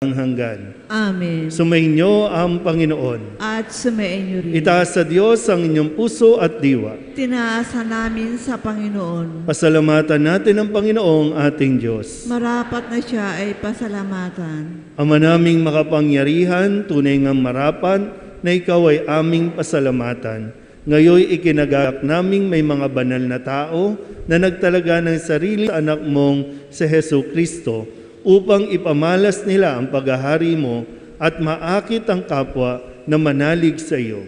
hanggan. Amen. Sumainyo ang Panginoon. At sumayin niyo rin. Itaas sa Diyos ang inyong puso at diwa. Tinaasa namin sa Panginoon. Pasalamatan natin ang Panginoong ating Diyos. Marapat na siya ay pasalamatan. Ama naming makapangyarihan, tunay ngang marapan na ikaw ay aming pasalamatan. Ngayoy ikinagak naming may mga banal na tao na nagtalaga ng sarili sa anak mong si Heso Kristo upang ipamalas nila ang paghahari mo at maakit ang kapwa na manalig sa iyo.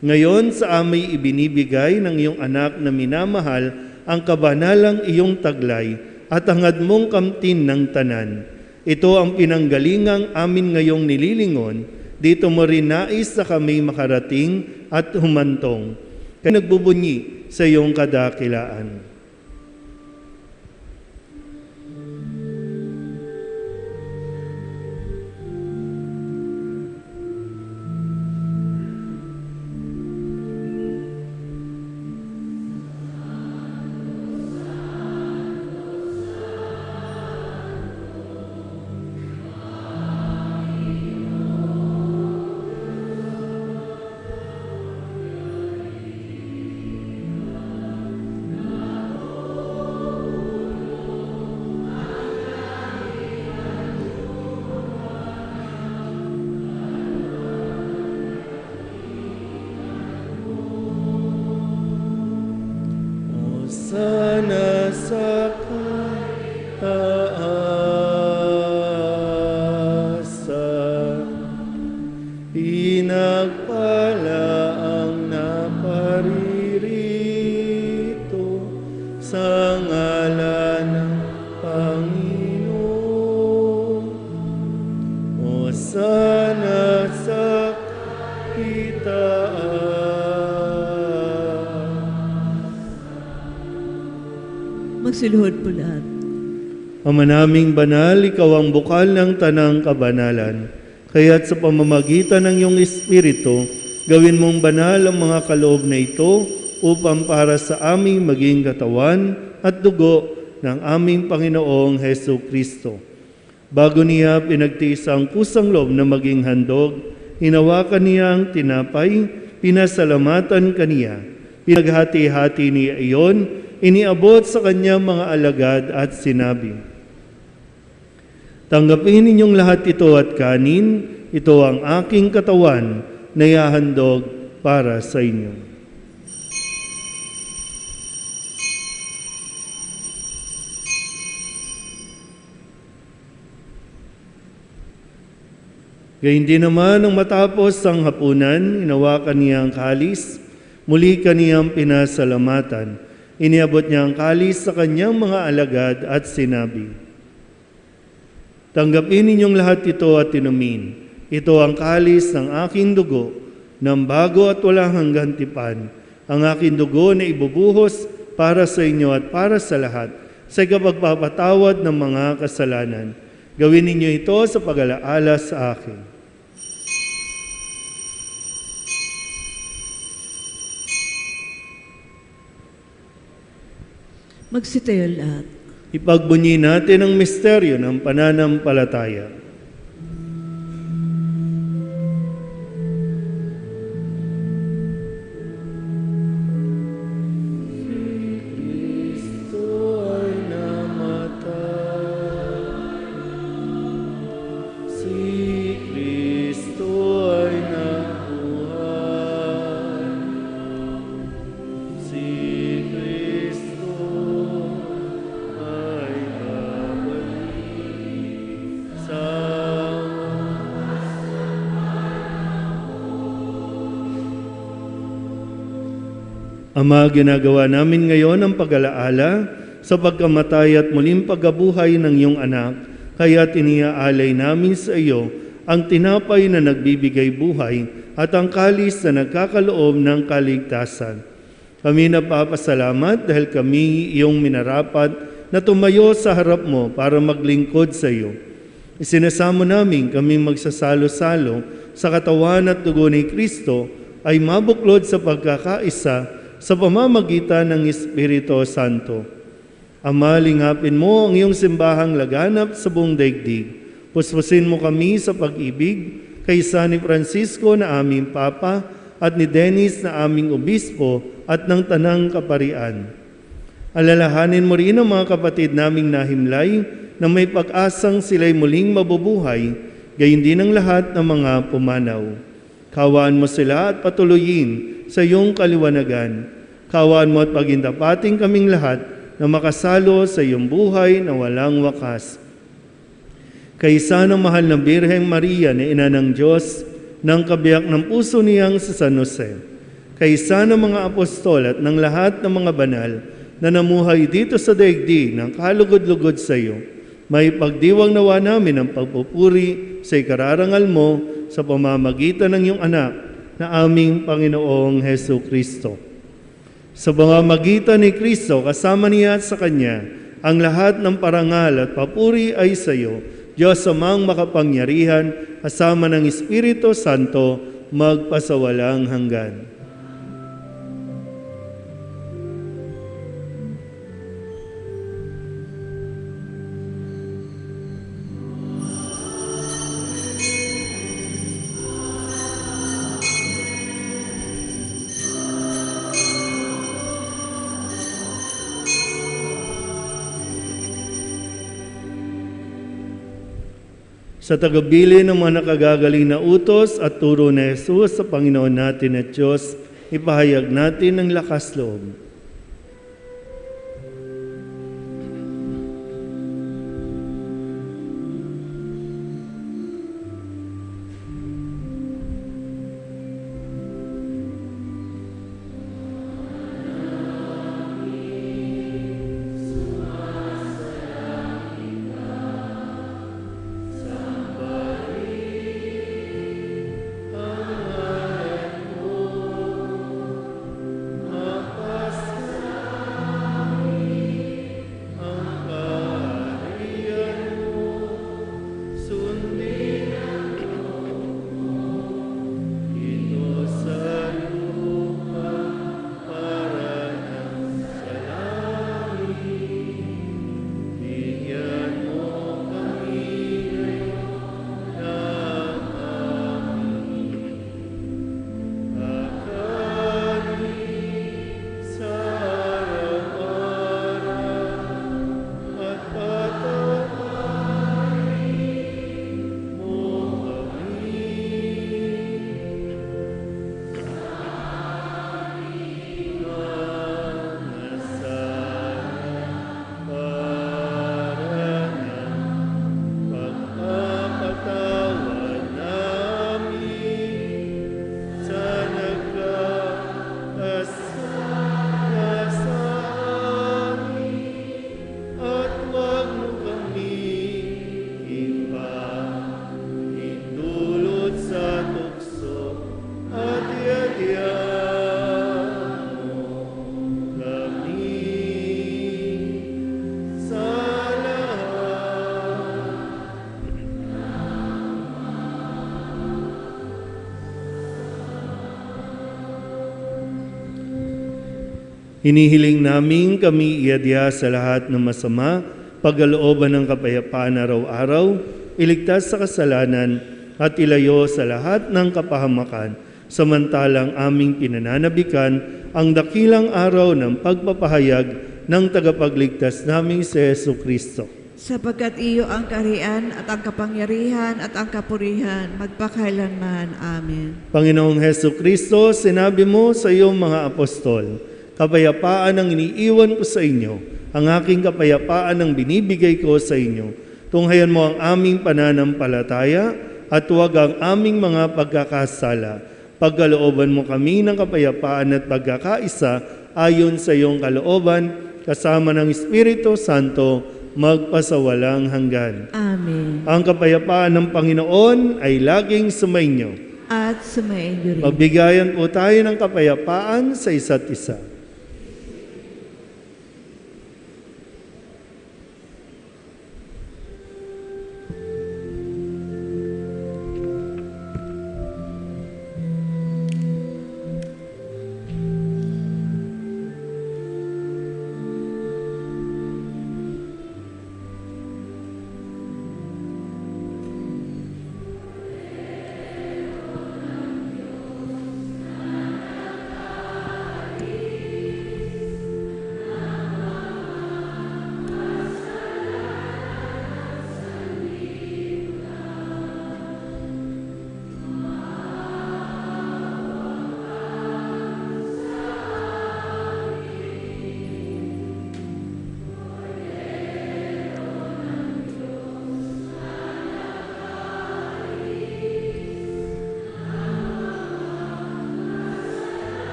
Ngayon sa amay ibinibigay ng iyong anak na minamahal ang kabanalang iyong taglay at hangad mong kamtin ng tanan. Ito ang pinanggalingang amin ngayong nililingon, dito mo rin nais sa kami makarating at humantong. Kaya nagbubunyi sa iyong kadakilaan. Panginoon. O sana sa itaas. Magsiluhod po lahat. Ama naming banal, ikaw ang bukal ng tanang kabanalan. Kaya't sa pamamagitan ng iyong Espiritu, gawin mong banal ang mga kaloob na ito upang para sa aming maging katawan at dugo ng aming Panginoong Heso Kristo. Bago niya pinagtiis ang kusang loob na maging handog, hinawakan niya ang tinapay, pinasalamatan kaniya. Pinaghati-hati niya iyon, iniabot sa kanyang mga alagad at sinabi, Tanggapin ninyong lahat ito at kanin, ito ang aking katawan na ihahandog para sa inyo. Gayun din naman nang matapos ang hapunan, inawakan niya ang kalis, muli kaniyang pinasalamatan. Iniabot niya ang kalis sa kanyang mga alagad at sinabi, Tanggapin ninyong lahat ito at inumin. Ito ang kalis ng aking dugo, ng bago at walang hanggang tipan, ang aking dugo na ibubuhos para sa inyo at para sa lahat, sa kapagpapatawad ng mga kasalanan. Gawin ninyo ito sa pag-alaala sa akin. Magsitayo lahat. Ipagbunyi natin ang misteryo ng pananampalataya. Ama, ginagawa namin ngayon ang pag-alaala sa pagkamatay at muling pagkabuhay ng iyong anak, kaya tiniaalay namin sa iyo ang tinapay na nagbibigay buhay at ang kalis na nagkakaloob ng kaligtasan. Kami napapasalamat dahil kami iyong minarapat na tumayo sa harap mo para maglingkod sa iyo. Isinasamo namin kaming magsasalo-salo sa katawan at dugo ni Kristo ay mabuklod sa pagkakaisa sa pamamagitan ng Espiritu Santo. Ama, lingapin mo ang iyong simbahang laganap sa buong daigdig Puspusin mo kami sa pag-ibig kaysa ni Francisco na aming Papa at ni Dennis na aming Obispo at ng Tanang Kaparian. Alalahanin mo rin ang mga kapatid naming nahimlay na may pag-asang sila'y muling mabubuhay, gayon din ang lahat ng mga pumanaw. Kawaan mo sila at patuloyin sa iyong kaliwanagan. Kawaan mo at pagindapating kaming lahat na makasalo sa iyong buhay na walang wakas. Kaysa ng mahal na Birheng Maria na ina ng Diyos, ng kabiyak ng puso niyang sa San Jose, kaysa ng mga apostol at ng lahat ng mga banal na namuhay dito sa daigdig ng kalugod-lugod sa iyo, may pagdiwang nawa namin ang pagpupuri sa ikararangal mo sa pamamagitan ng iyong anak na aming Panginoong Heso Kristo. Sa pamamagitan ni Kristo, kasama niya at sa Kanya, ang lahat ng parangal at papuri ay sa iyo, Diyos amang makapangyarihan, kasama ng Espiritu Santo, magpasawalang hanggan. Sa tagabili ng mga nakagagaling na utos at turo ni Jesus sa Panginoon natin at Diyos, ipahayag natin ang lakas loob. Hinihiling namin kami iadya sa lahat ng masama, pagkalooban ng kapayapaan araw-araw, iligtas sa kasalanan at ilayo sa lahat ng kapahamakan, samantalang aming pinananabikan ang dakilang araw ng pagpapahayag ng tagapagligtas naming si Yesu Kristo. Sapagkat iyo ang karian at ang kapangyarihan at ang kapurihan, magpakailanman. Amen. Panginoong Heso Kristo, sinabi mo sa iyong mga apostol, kapayapaan ang iniiwan ko sa inyo, ang aking kapayapaan ang binibigay ko sa inyo. Tunghayan mo ang aming pananampalataya at huwag ang aming mga pagkakasala. Pagkalooban mo kami ng kapayapaan at pagkakaisa ayon sa iyong kalooban, kasama ng Espiritu Santo, magpasawalang hanggan. Amen. Ang kapayapaan ng Panginoon ay laging sumainyo. At sumainyo rin. Magbigayan po tayo ng kapayapaan sa isa't isa.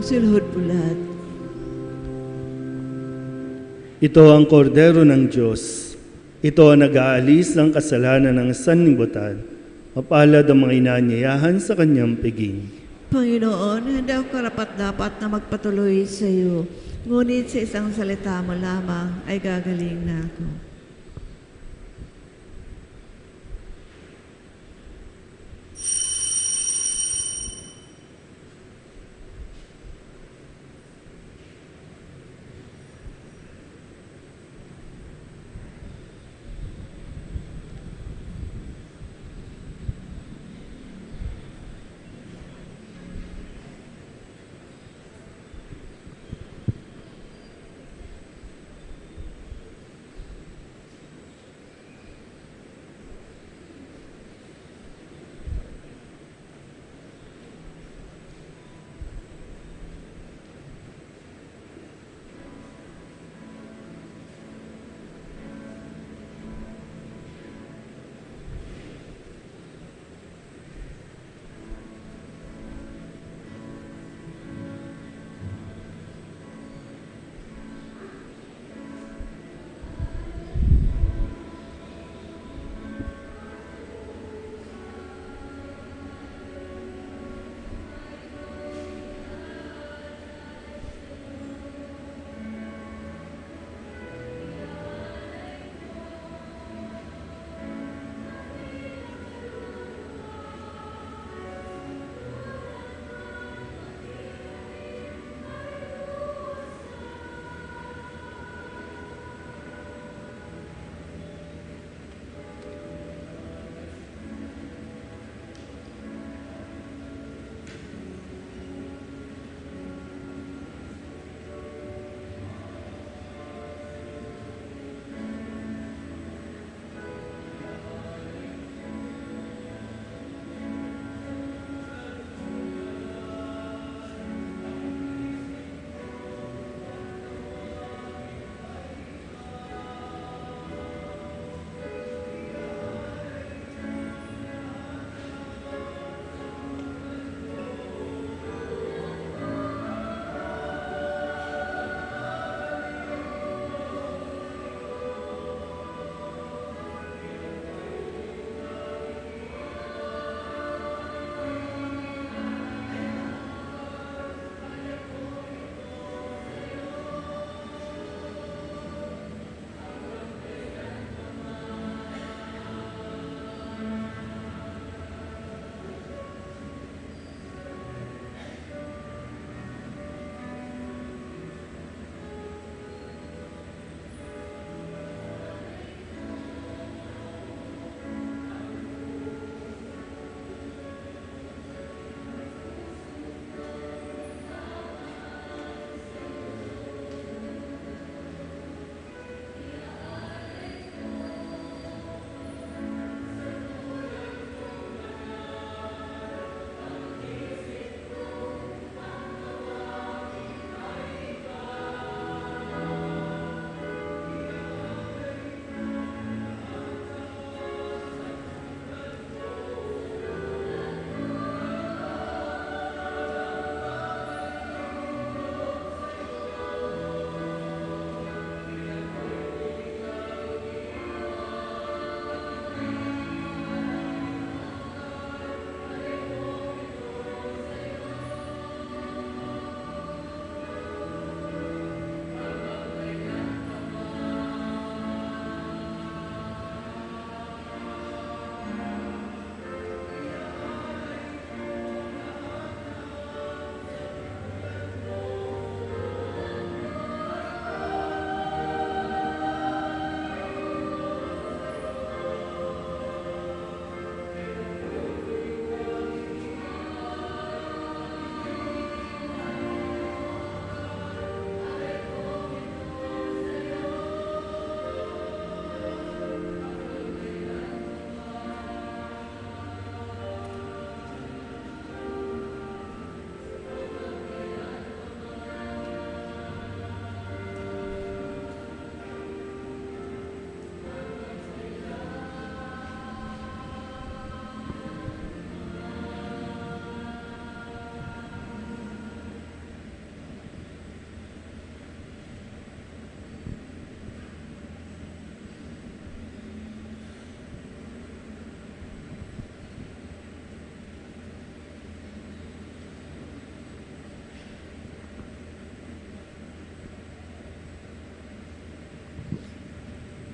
Magsulhod bulat. Ito ang kordero ng Diyos. Ito ang nag-aalis ng kasalanan ng sanlibutan. Mapalad ang mga inanyayahan sa kanyang piging. Panginoon, hindi ako karapat-dapat na magpatuloy sa iyo. Ngunit sa isang salita mo lamang ay gagaling na ako.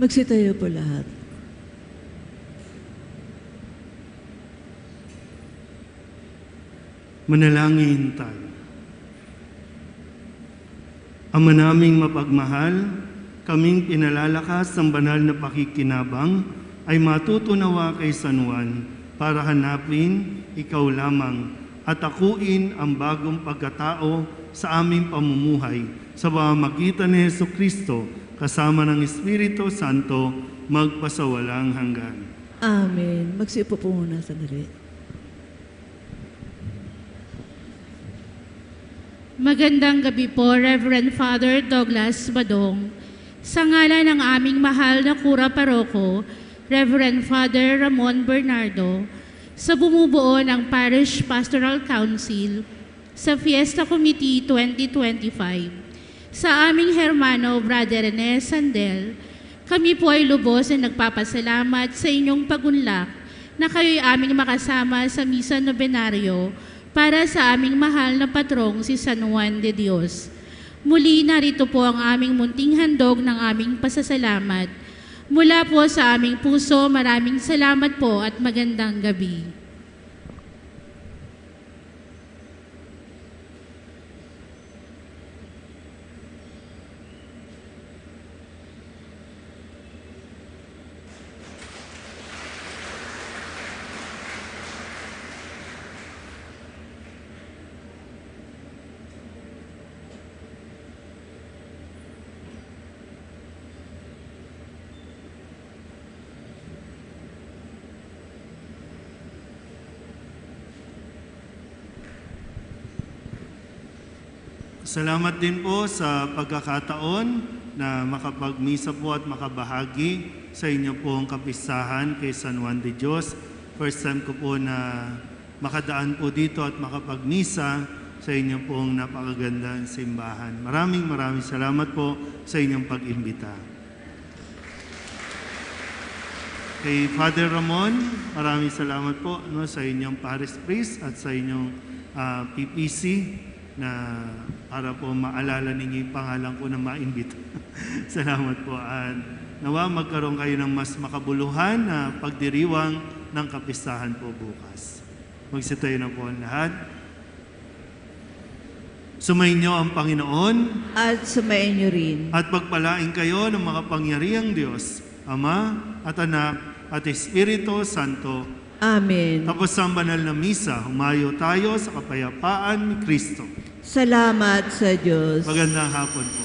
Magsitayo po lahat. Manalangin tayo. Ama naming mapagmahal, kaming pinalalakas ng banal na pakikinabang ay matutunawa kay San Juan para hanapin ikaw lamang at akuin ang bagong pagkatao sa aming pamumuhay sa pamamagitan ni Yeso Kristo kasama ng Espiritu Santo magpasawalang hanggan. Amen. Magsiupo po muna sandali. Magandang gabi po, Reverend Father Douglas Badong. Sa ngalan ng aming mahal na kura paroko, Reverend Father Ramon Bernardo, sa bumubuo ng Parish Pastoral Council, sa Fiesta Committee 2025, sa aming hermano Brother Rene Sandel, kami po ay lubos na nagpapasalamat sa inyong pagunlak na kayo'y aming makasama sa Misa Nobenaryo para sa aming mahal na patrong si San Juan de Dios. Muli narito po ang aming munting handog ng aming pasasalamat. Mula po sa aming puso, maraming salamat po at magandang gabi. Salamat din po sa pagkakataon na makapagmisa po at makabahagi sa inyo pong kapistahan kay San Juan de Dios. First time ko po na makadaan po dito at makapagmisa sa inyo pong napakagandang simbahan. Maraming maraming salamat po sa inyong pag-imbita. Kay Father Ramon, maraming salamat po no, sa inyong parish priest at sa inyong ah, PPC na para po maalala ninyo yung pangalan ko na maimbita. salamat po. At nawa magkaroon kayo ng mas makabuluhan na pagdiriwang ng kapistahan po bukas. Magsitayo na po ang lahat. Sumainyo ang Panginoon At sumayin niyo rin. at pagpalain kayo ng mga pangyariang Diyos, Ama at Anak at Espiritu Santo. Amen. Tapos ang banal na misa, humayo tayo sa kapayapaan ni Kristo. Salamat sa Diyos. Magandang hapon po.